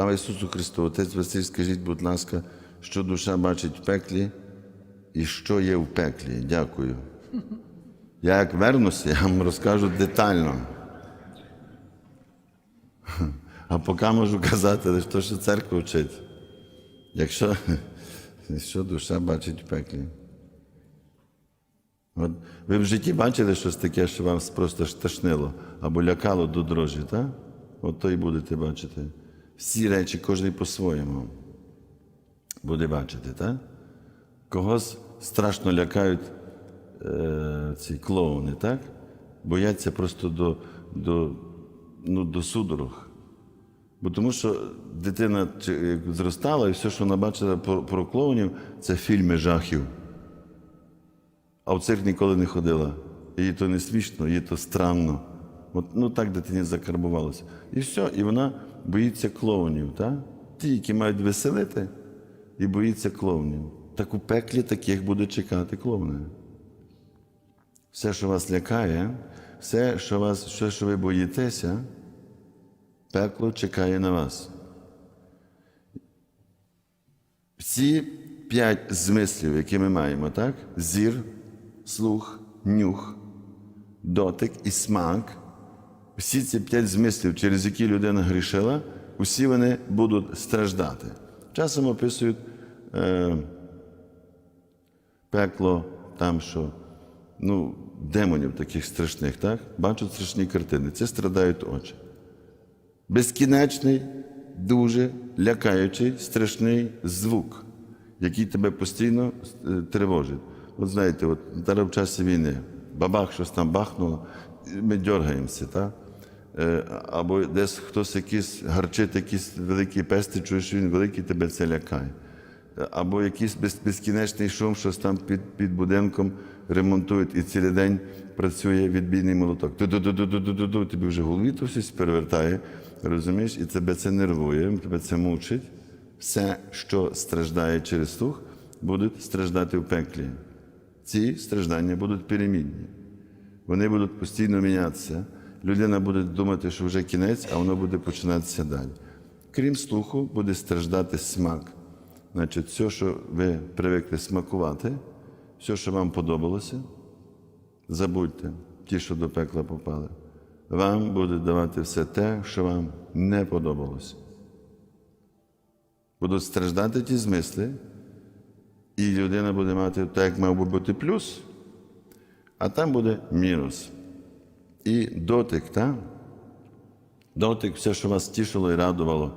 Слава Ісусу Христу, Отець Василь, скажіть, будь ласка, що душа бачить в пеклі і що є в пеклі. Дякую. Я як вернуся, я вам розкажу детально. А поки можу казати лише що церква вчить. Якщо що душа бачить в пеклі. От ви в житті бачили щось таке, що вам просто шташнило або лякало до дрожі, так? От то і будете бачити. Всі речі, кожен по-своєму буде бачити, так? Когось страшно лякають е, ці клоуни, так? Бояться просто до, до, ну, до судорог. Бо тому що дитина зростала, і все, що вона бачила про, про клоунів, це фільми жахів. А в цирк ніколи не ходила. Їй то не смішно, їй то странно. От, ну так дитині закарбувалося. І все, і вона боїться клоунів, так? ті, які мають веселити, і боїться клоунів. Так у пеклі таких буде чекати клоуни. Все, що вас лякає, все, що, вас, все, що ви боїтеся, пекло чекає на вас. Всі п'ять змислів, які ми маємо, так? Зір, слух, нюх, дотик і смак. Всі ці п'ять змислів, через які людина грішила, усі вони будуть страждати. Часом описують е, пекло там, що ну, демонів таких страшних, так? бачать страшні картини. Це страдають очі. Безкінечний, дуже лякаючий, страшний звук, який тебе постійно е, тривожить. От знаєте, от зараз в часі війни бабах щось там бахнуло, ми дергаємося, так? Е, Або десь хтось якийсь гарчить, якийсь великий пес, ти чуєш, він великий, тебе це лякає. Е, Або якийсь безкінечний шум, щось там під, під будинком ремонтують, і цілий день працює відбійний молоток. Ту-ду-ду-ду-ду-ду-ду, тобі вже голові то щось перевертає, розумієш, і тебе це нервує, тебе це мучить. Все, що страждає через слух, будуть страждати в пеклі. Ці страждання будуть перемінні. Вони будуть постійно мінятися. Людина буде думати, що вже кінець, а воно буде починатися далі. Крім слуху, буде страждати смак. Значить, все, що ви привикли смакувати, все, що вам подобалося, забудьте, ті, що до пекла попали. Вам буде давати все те, що вам не подобалося. Будуть страждати ті змисли, і людина буде мати так, як мав би бути плюс, а там буде мінус. І дотик, так? Дотик, все, що вас тішило і радувало.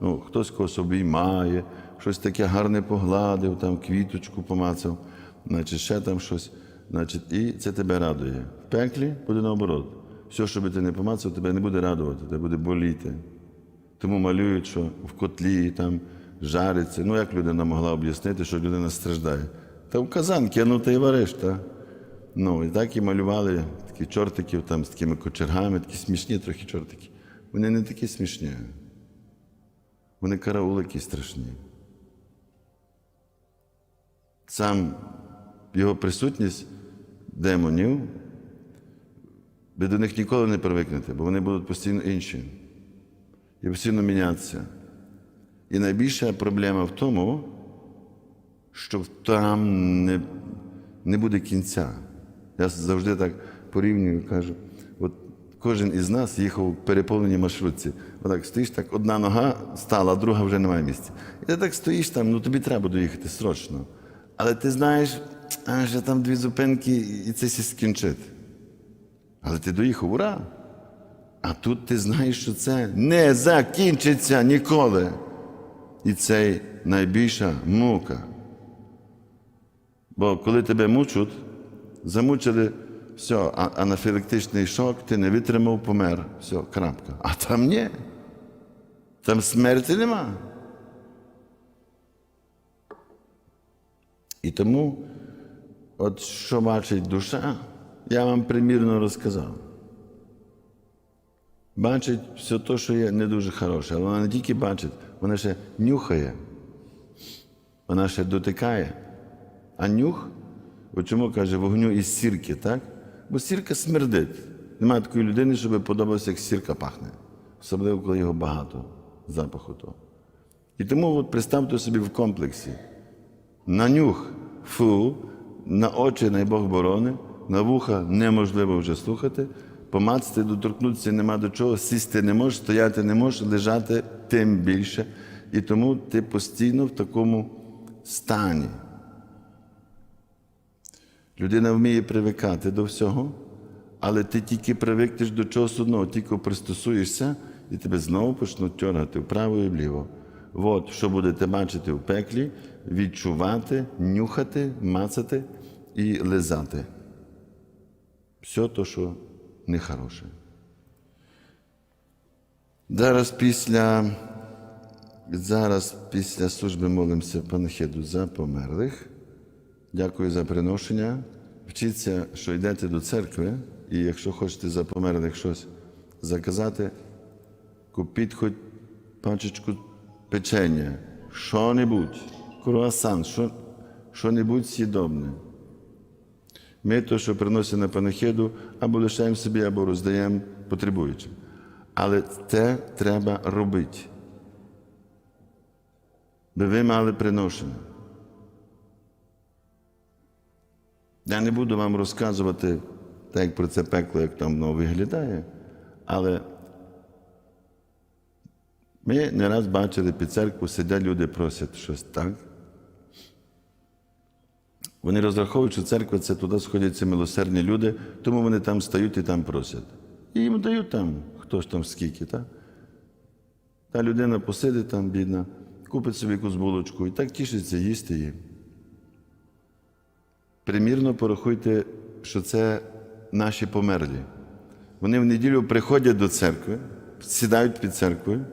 Ну, хтось когось обіймає, щось таке гарне погладив, там квіточку помацав, значить, ще там щось. Значить, і це тебе радує. В пеклі буде наоборот. Все, що би ти не помацав, тебе не буде радувати, тебе буде боліти. Тому малюють, що в котлі там жариться. Ну, як людина могла об'яснити, що людина страждає? Та в казанки, ну ти й вариш, та? Ну, і так і малювали такі чортиків там з такими кочергами, такі смішні трохи чортики. Вони не такі смішні. Вони караулики страшні. Сам його присутність демонів, ви до них ніколи не привикнете, бо вони будуть постійно інші і постійно мінятися. І найбільша проблема в тому, що там не, не буде кінця. Я завжди так порівнюю, кажу, от кожен із нас їхав у переповненій маршрутці. Отак стоїш, так одна нога стала, а друга вже немає місця. І ти так стоїш там, ну тобі треба доїхати срочно. Але ти знаєш, а, що там дві зупинки і це все скінчить. Але ти доїхав, ура! А тут ти знаєш, що це не закінчиться ніколи. І це найбільша мука. Бо коли тебе мучуть, замучили, все, а- анафілактичний шок, ти не витримав, помер. Все, крапка. А там ні. Там смерті нема. І тому, от що бачить душа, я вам примірно розказав. Бачить все те, що є не дуже хороше, але вона не тільки бачить, вона ще нюхає, вона ще дотикає. А нюх, от чому каже, вогню із сірки, так? Бо сірка смердить. Немає такої людини, щоб подобалося, як сірка пахне. Особливо, коли його багато. запаху того. І тому от представте собі в комплексі. На нюх фу, на очі най Бог борони, на вуха неможливо вже слухати, помацати, доторкнутися нема до чого, сісти не можеш, стояти не можеш, лежати тим більше. І тому ти постійно в такому стані. Людина вміє привикати до всього, але ти тільки привикнеш до чогось одного, тільки пристосуєшся, і тебе знову почнуть тягати вправо і вліво. От що будете бачити в пеклі, відчувати, нюхати, мацати і лизати. Все то, що нехороше. Зараз після, зараз після служби молимося панахиду за померлих. Дякую за приношення. Вчіться, що йдете до церкви, і якщо хочете за померлих щось заказати, купіть хоч пачечку печення, що-небудь, круасан, що, що-небудь сідобне. Ми то, що приносимо на панахиду, або лишаємо собі, або роздаємо потребуючим. Але це треба робити. Би ви мали приношення. Я не буду вам розказувати, так як про це пекло, як там воно виглядає, але ми не раз бачили під церкву, сидять люди, просять щось так. Вони розраховують, що церква це туди сходяться милосердні люди, тому вони там стають і там просять. І їм дають там, хто ж там скільки, так? Та людина посидить там, бідна, купить собі якусь булочку і так тішиться їсти її. Примірно порахуйте, що це наші померлі. Вони в неділю приходять до церкви, сідають під церквою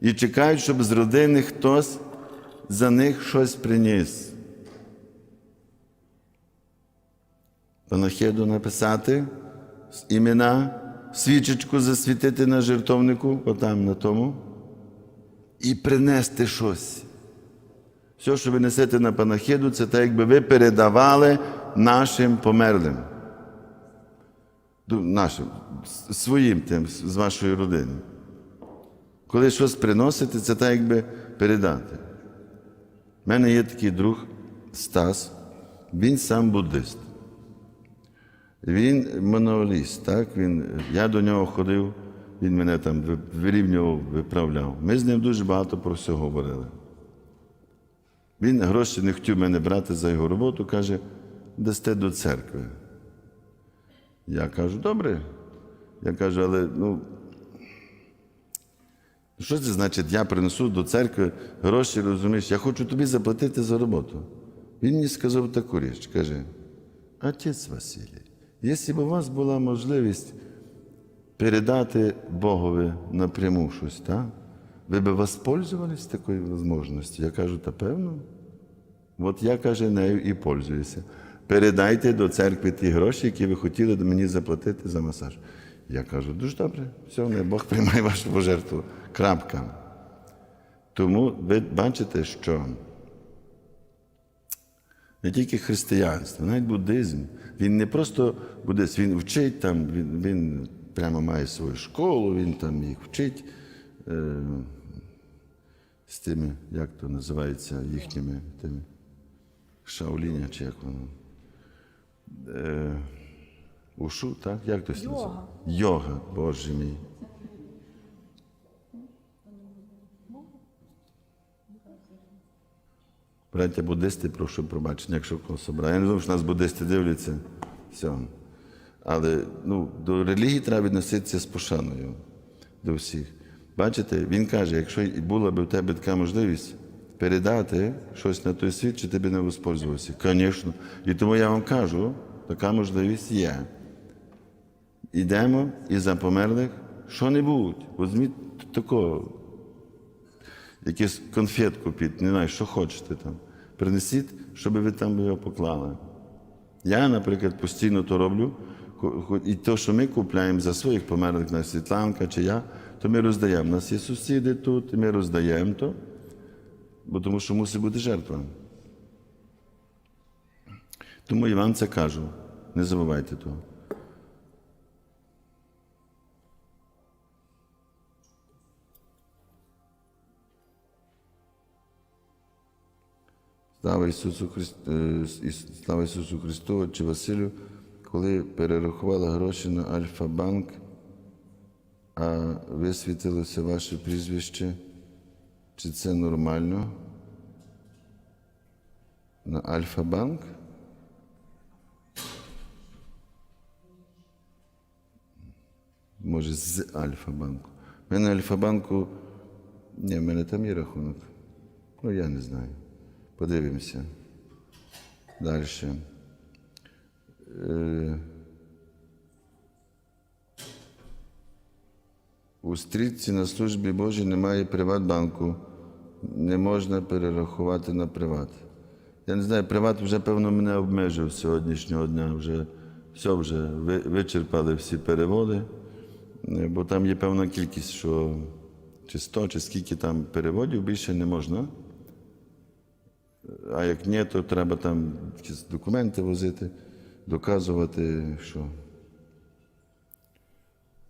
і чекають, щоб з родини хтось за них щось приніс. Панахиду написати імена, свічечку засвітити на жертовнику, отам на тому, і принести щось. Все, що ви несете на панахиду, це так, якби ви передавали нашим померлим. Нашим, своїм тим, з вашої родини. Коли щось приносите, це так, якби передати. У мене є такий друг Стас, він сам буддист. Він моноліст, так? Він, я до нього ходив, він мене там вирівнював, виправляв. Ми з ним дуже багато про все говорили. Він гроші не хотів мене брати за його роботу, каже, дасте до церкви. Я кажу, добре. Я кажу, але ну. Що це значить, я принесу до церкви гроші, розумієш, я хочу тобі заплатити за роботу. Він мені сказав таку річ, каже, отець Василій, якщо б у вас була можливість передати Богові напряму щось, так? Ви б воспользувались такою можливістю? Я кажу, та певно. От я, каже, нею і пользуюся. Передайте до церкви ті гроші, які ви хотіли мені заплатити за масаж. Я кажу, дуже добре, все, не Бог приймає вашу пожертву. Крапка. Тому ви бачите, що не тільки християнство, навіть буддизм. Він не просто буддист, він вчить там, він, він прямо має свою школу, він там їх вчить е, з тими, як то називається, їхніми тими шаоліня, чи як воно. Е, ушу, так? Як то називається? Йога, Боже мій. Браття буддисти, прошу пробачення, якщо когось обрав. Я не думаю, що нас буддисти дивляться. Все. Але ну, до релігії треба відноситися з пошаною до всіх. Бачите, він каже, якщо була б у тебе така можливість передати щось на той світ, чи ти б не воспользувався? Звісно. І тому я вам кажу, така можливість є. Ідемо і за померлих що-небудь. Візьміть такого якусь конфетку під, не знаю, що хочете там. Принесіть, щоб ви там його поклали. Я, наприклад, постійно то роблю і те, що ми купляємо за своїх померлих на Світланка чи я, то ми роздаємо. У нас є сусіди тут, і ми роздаємо то, бо тому що мусить бути жертва. Тому я вам це кажу. Не забувайте того. Слава Ісусу Христу, Слава Ісусу Христу, чи Василю коли перерахували гроші на Альфа-банк, а висвітилося ваше прізвище, чи це нормально? На Альфа-банк? Може, з Альфа-банку. У мене Альфа-банку. Ні, в мене там є рахунок. Ну, я не знаю. Подивимося. Далі. Е, У стрітці на службі Божій немає Приватбанку. Не можна перерахувати на приват. Я не знаю, приват вже, певно, мене обмежив сьогоднішнього дня. Вже все вже вичерпали всі переводи, Е, бо там є певна кількість, що чи 100, чи скільки там переводів більше не можна. А як ні, то треба там якісь документи возити, доказувати, що.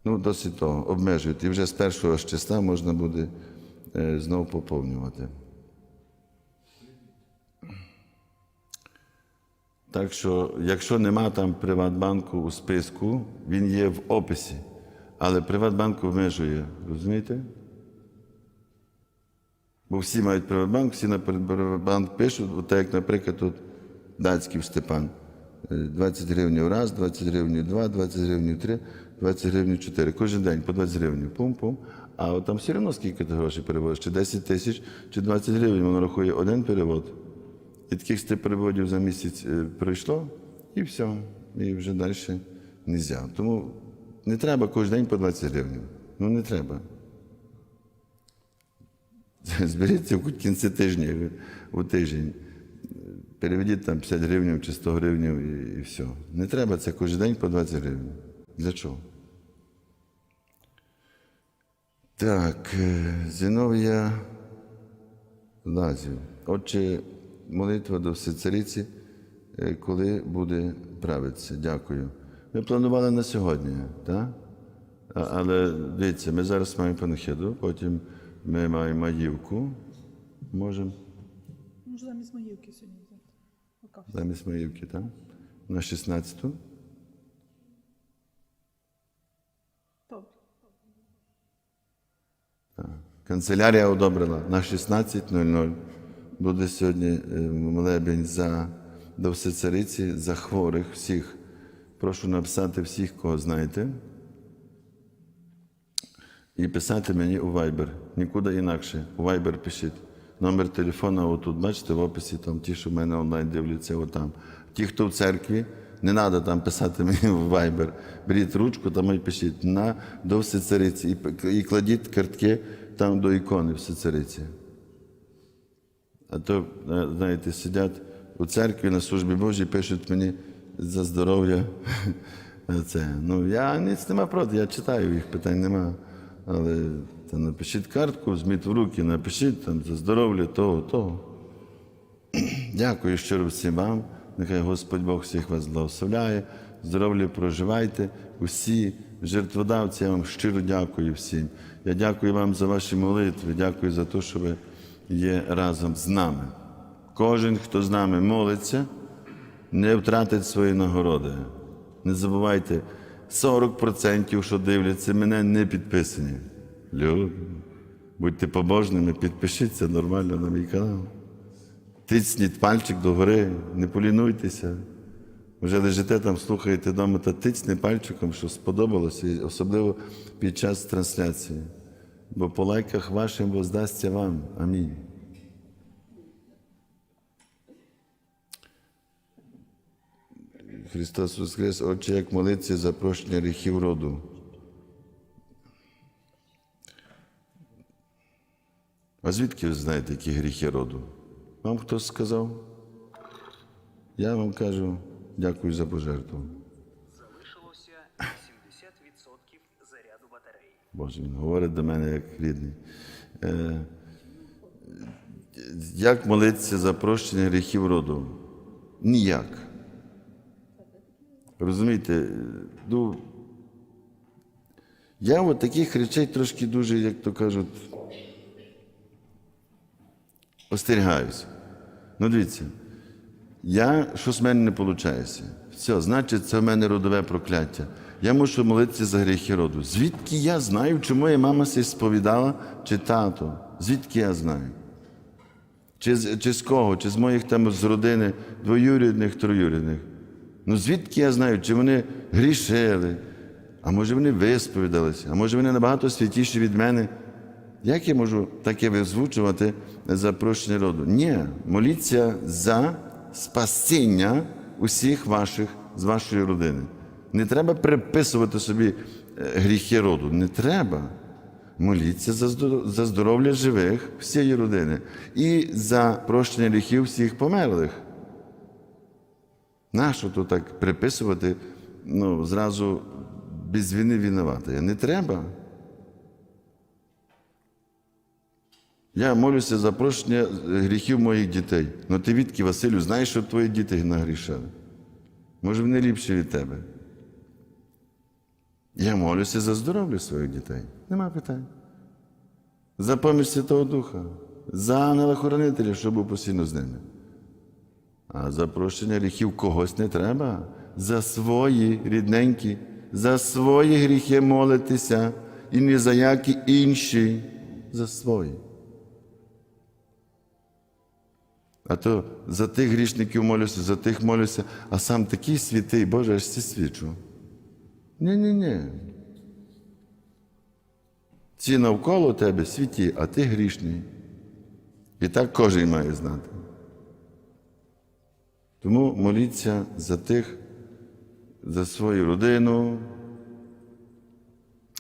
Ну, досить того, обмежують. І вже з першого ж числа можна буде е, знову поповнювати. Так що, якщо нема там Приватбанку у списку, він є в описі. Але Приватбанк обмежує, розумієте? Бо всі мають Приватбанк, всі на Приватбанк пишуть, от так як, наприклад, тут датський Степан. Е, 20 гривень раз, 20 гривень два, 20 гривень три, 20 гривень чотири. Кожен день по 20 гривень. Пум-пум. А от там все одно скільки ти грошей переводиш, чи 10 тисяч, чи 20 гривень, воно рахує один перевод. І таких 100 переводів за місяць е, пройшло, і все. І вже далі не можна. Тому не треба кожен день по 20 гривень. Ну не треба. Зберіться в кінці тижня у тиждень. Переведіть там 50 гривень чи 100 гривень і, і все. Не треба це кожен день по 20 гривень. Для чого? Так, е, Зінов'я Лазів. Отже, молитва до Всецариці, е, коли буде правитися. Дякую. Ми планували на сьогодні, так? Але дивіться, ми зараз маємо панахиду, потім ми маємо маївку. Можемо Може, замість маївки сьогодні. Замість маївки, так? На 16-ту. Канцелярія одобрила на 16.00. Буде сьогодні е, молебень за до всецариці за хворих всіх. Прошу написати всіх, кого знаєте. І писати мені у Viber. Нікуди інакше. У Viber пишіть. Номер телефона отут, бачите, в описі, там ті, що в мене онлайн дивляться, отам. Ті, хто в церкві, не треба там писати мені в Viber. Беріть ручку там і пишіть на до всецариці. І, і кладіть картки там до ікони всецариці. А то, е, знаєте, сидять у церкві на службі Божій, пишуть мені за здоров'я. Це. Ну, я ніц нема проти, я читаю їх, питань нема. Але та напишіть картку, візьміть в руки, напишіть там за здоров'я того, того. Дякую щиро всім вам. Нехай Господь Бог всіх вас благословляє. Здоров'я проживайте. Усі жертводавці, я вам щиро дякую всім. Я дякую вам за ваші молитви. Дякую за те, що ви є разом з нами. Кожен, хто з нами молиться, не втратить свої нагороди. Не забувайте, 40%, що дивляться, мене не підписані. Люди, будьте побожними, підпишіться нормально на мій канал. Тицніть пальчик догори, не полінуйтеся. Вже лежите там, слухаєте вдома, та тицьни пальчиком, що сподобалося, особливо під час трансляції. Бо по лайках вашим воздасться вам. Амінь. Христос Воскрес, Отче, як молиться за прощення гріхів роду. А звідки ви знаєте, які гріхи роду? Вам хтось сказав? Я вам кажу, дякую за пожертву. Залишилося 80% заряду батареї. Боже, він говорить до мене як рідний. Е, як молитися за прощення гріхів роду? Ніяк. Розумієте, ну, я от таких речей трошки дуже, як то кажуть, остерігаюся. Ну дивіться, я щось в мене не виходить. Все, значить, це в мене родове прокляття. Я мушу молитися за гріхи роду. Звідки я знаю, чи моя мама се сповідала, чи тато? Звідки я знаю? Чи, чи з кого? Чи з моїх там з родини двоюрідних, троюрідних? Ну звідки я знаю, чи вони грішили? А може вони висповідалися, а може вони набагато святіші від мене? Як я можу таке визвучувати за прощення роду? Ні, моліться за спасіння усіх ваших з вашої родини. Не треба приписувати собі е, гріхи роду. Не треба. Моліться за здоров'я живих всієї родини і за прощення гріхів всіх померлих. Нащо то так приписувати ну, зразу без вини винувати? Не треба. Я молюся за прощення гріхів моїх дітей. Ну ти відки, Василю, знаєш, що твої діти нагрішали? Може, вони ліпші від тебе. Я молюся за здоров'я своїх дітей. Нема питань. За поміч Святого Духа, за ангела-хоронителя, щоб був постійно з ними. А за прощення гріхів когось не треба. За свої рідненькі, за свої гріхи молитися і не за які інші, за свої. А то за тих грішників молюся, за тих молюся, а сам такий святий, Боже, аж ці свічу. Ні-ні-ні. Ці навколо тебе святі, а ти грішний. І так кожен має знати. Тому моліться за тих, за свою родину,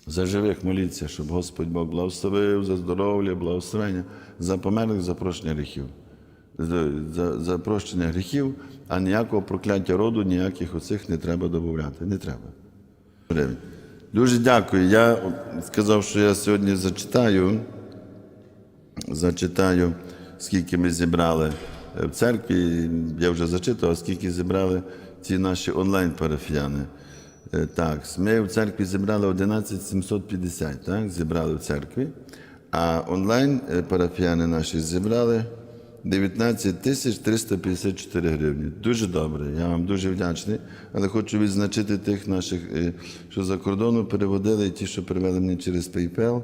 за живих моліться, щоб Господь Бог благословив, за здоров'я, благословення, за померлих, за прощення гріхів. За, за, прощення гріхів, а ніякого прокляття роду, ніяких оцих не треба додати. Не треба. Дуже дякую. Я сказав, що я сьогодні зачитаю, зачитаю, скільки ми зібрали в церкві. Я вже зачитував, скільки зібрали ці наші онлайн-парафіяни. Е, Так, ми в церкві зібрали 11 750, так, зібрали в церкві, а онлайн е, наші зібрали 19 тисяч 354 гривні. Дуже добре, я вам дуже вдячний. Але хочу відзначити тих наших, е, що за кордону переводили, і ті, що перевели мені через PayPal.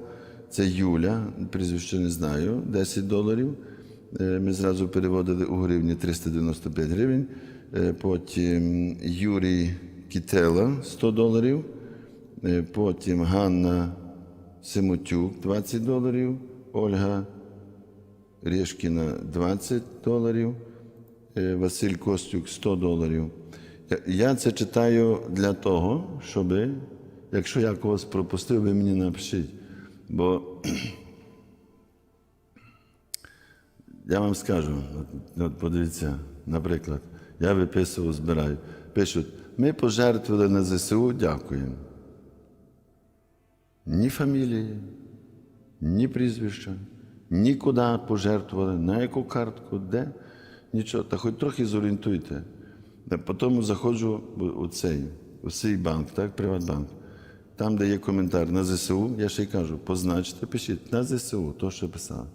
Це Юля, прізвище не знаю, 10 доларів. Е, Ми зразу переводили у гривні 395 гривень. Е, Потім Юрій Кітела 100 доларів. Потім Ганна Симотюк 20 доларів. Ольга Решкіна 20 доларів, е, Василь Костюк 100 доларів. Я- це читаю для того, щоб, якщо я когось пропустив, ви мені напишіть. Бо я вам скажу, от подивіться, наприклад, я виписував, збираю. Пишуть, ми пожертвували на ЗСУ, дякуємо. Ні фамілії, ні прізвища, нікуди пожертвували, на яку картку, де, нічого. Та хоч трохи зорієнтуйте. Та Потім заходжу у- цей, у цей банк, так, Приватбанк. Там, де є коментар на ЗСУ, я ще й кажу, позначте, пишіть на ЗСУ, то, що писав.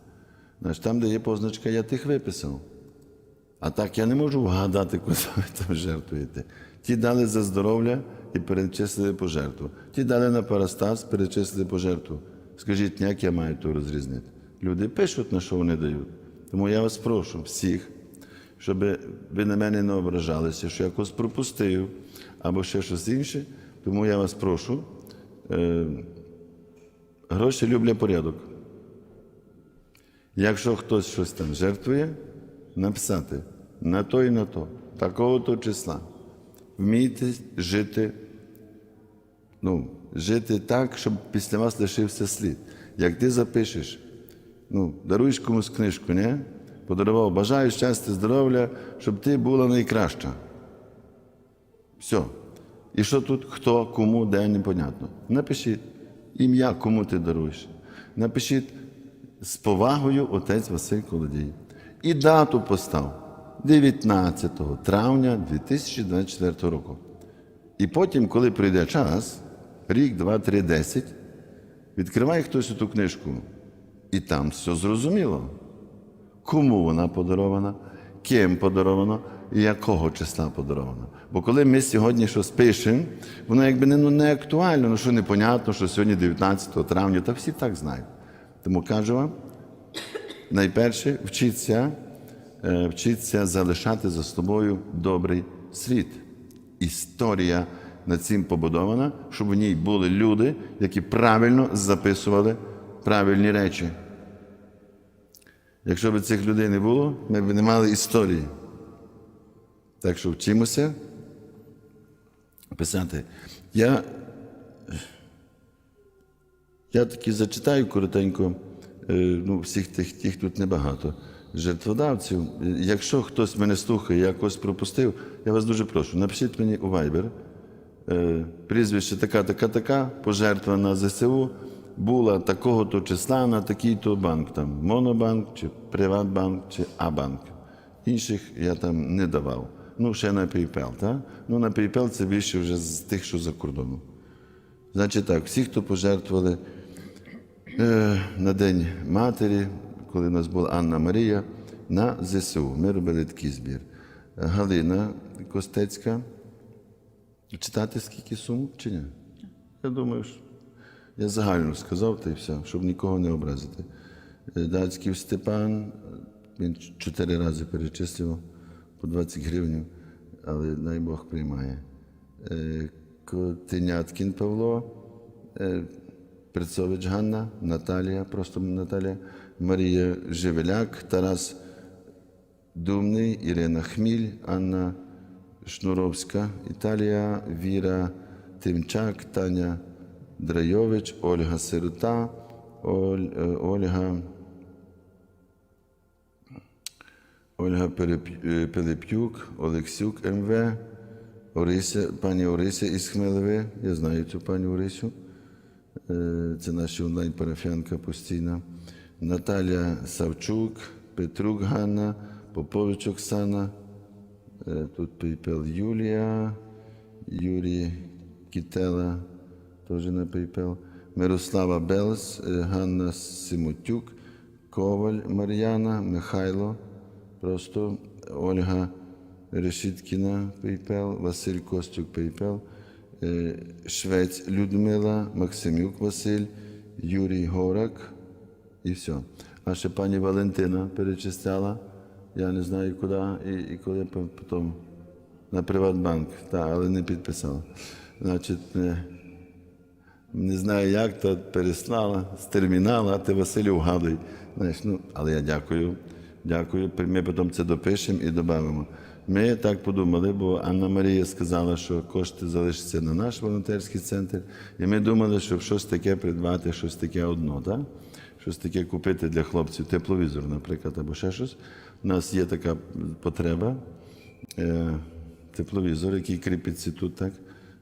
Знаєш, там, де є позначка, я тих виписав. А так я не можу вгадати, куди ви там жертвуєте. Ті дали за здоров'я і перечислили пожертву. Ті дали на парастаз, перечислили пожертву. Скажіть, як я маю то розрізнити? Люди пишуть, на що вони дають. Тому я вас прошу всіх, щоб ви на мене не ображалися, що я якось пропустив або ще щось інше. Тому я вас прошу. Е, гроші люблять порядок. Якщо хтось щось там жертвує, написати на то і на то, такого то числа. Вмійте жити, ну, жити так, щоб після вас лишився слід. Як ти запишеш, ну, даруєш комусь книжку, не? Подарував, бажаю щастя, здоров'я, щоб ти була найкраща. Все. І що тут, хто, кому, де, непонятно. Напишіть ім'я, кому ти даруєш. Напишіть з повагою отець Василь Колодій. І дату постав 19 травня 2024 року. І потім, коли прийде час, рік, два, три, десять, відкриває хтось ту книжку, і там все зрозуміло. Кому вона подарована, ким подаровано і якого числа подаровано. Бо коли ми сьогодні щось пишемо, воно якби не, ну, не актуально, ну що непонятно, що сьогодні 19 травня, та всі так знають. Тому кажу вам, найперше вчіться, е, вчіться залишати за собою добрий слід. Історія над цим побудована, щоб в ній були люди, які правильно записували правильні речі. Якщо б цих людей не було, ми б не мали історії. Так що вчимося писати. Я, я таки зачитаю коротенько, е, ну, всіх тих, тих тут небагато. Жертводавців. Якщо хтось мене слухає, я когось пропустив, я вас дуже прошу, напишіть мені у Viber. Е, Прізвище така, така, така, пожертва на ЗСУ була такого-то числа на такий-то банк, там Монобанк, чи Приватбанк, чи Абанк. Інших я там не давав. Ну, ще на PayPal, так? Ну, на PayPal це більше вже з тих, що за кордоном. Значить так, всі, хто пожертвували е, на День Матері, коли у нас була Анна Марія, на ЗСУ. Ми робили такий збір. Галина Костецька. Читати скільки сум чи ні? Я думаю, що я загально сказав та й все, щоб нікого не образити. Е, Дацьків Степан, він чотири рази перечислював по 20 гривень, але дай Бог приймає. Е, Котеняткін Павло, е, Прицович Ганна, Наталія, просто Наталія, Марія Живеляк, Тарас Думний, Ірина Хміль, Анна Шнуровська, Італія, Віра Тимчак, Таня Драйович, Ольга Сирота, Оль- е, Ольга, Ольга Переп- е, Пилип'юк, Олексюк МВ, Орися, пані Орися із Хмелеви. Я знаю цю пані Орисю. Е, Це наша онлайн-парафіянка постійна. Наталя Савчук, Петрук Ганна, Попович Оксана. Тут PayPal Юлія, Юрій Кітела, теж на PayPal. Мирослава Белс, е, Ганна Симотюк, Коваль Мар'яна, Михайло, просто Ольга Решіткіна, PayPal, Василь Костюк, PayPal, е, Швець Людмила, Максимюк Василь, Юрій Горак і все. А ще пані Валентина перечисляла, я не знаю куди і, і коли потім на Приватбанк, та, але не підписала. Значить, е, не знаю як, то переслала з термінала, а ти Василю вгадуй. Знаєш, ну, але я дякую. Дякую. Ми потім це допишемо і додамо. Ми так подумали, бо Анна Марія сказала, що кошти залишаться на наш волонтерський центр. І ми думали, щоб щось таке придбати, щось таке одно, так? щось таке купити для хлопців, тепловізор, наприклад, або ще щось. У нас є така потреба. Е, тепловізор, який кріпиться тут так,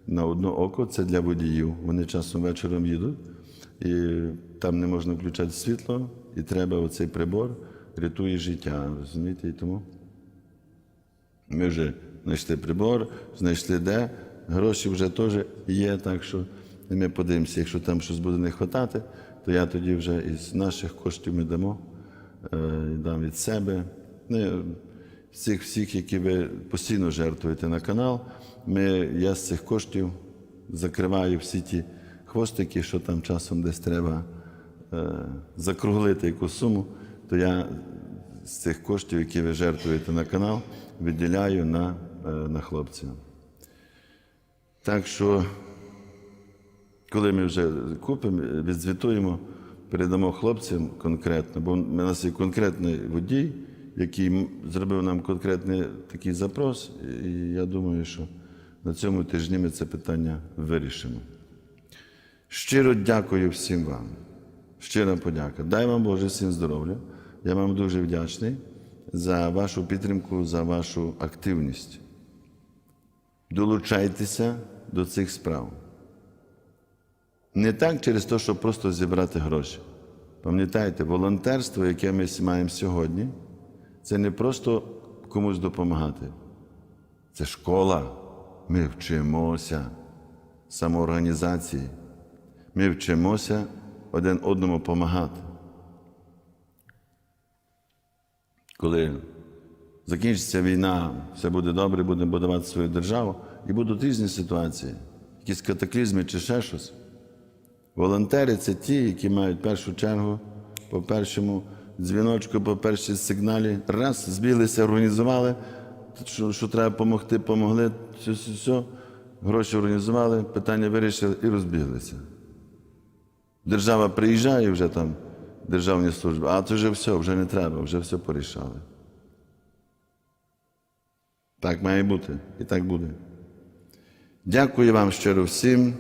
на одне око, це для водіїв. Вони часом вечором їдуть, і там не можна включати світло, і треба оцей прибор, рятує життя. Розумієте? І тому ми вже знайшли прибор, знайшли де, гроші вже теж є, так що ми подивимося, якщо там щось буде не вистачати, то я тоді вже із наших коштів ми дамо, е, дам від себе. Цих всіх, які ви постійно жертвуєте на канал, ми, я з цих коштів закриваю всі ті хвостики, що там часом десь треба е, закруглити якусь суму, то я з цих коштів, які ви жертвуєте на канал, виділяю на, е, на хлопців. Так що, коли ми вже купимо, відзвітуємо, передамо хлопцям конкретно, бо в нас є конкретний водій, який зробив нам конкретний такий запрос, і я думаю, що на цьому тижні ми це питання вирішимо. Щиро дякую всім вам. Щира подяка. Дай вам Боже всім здоров'я. Я вам дуже вдячний за вашу підтримку, за вашу активність. Долучайтеся до цих справ. Не так через те, щоб просто зібрати гроші. Пам'ятайте, волонтерство, яке ми маємо сьогодні, це не просто комусь допомагати. Це школа. Ми вчимося самоорганізації. Ми вчимося один одному допомагати. Коли закінчиться війна, все буде добре, будемо будувати свою державу, і будуть різні ситуації, якісь катаклізми чи ще щось. Волонтери це ті, які мають першу чергу по першому дзвіночку, по першій сигналі, раз, збіглися, організували, що, що треба допомогти, помогли, все, все, все, гроші організували, питання вирішили і розбіглися. Держава приїжджає вже там, державні служби, а це вже все, вже не треба, вже все порішали. Так має бути і так буде. Дякую вам щиро всім.